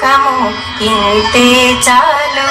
কামো কিনতে চালো।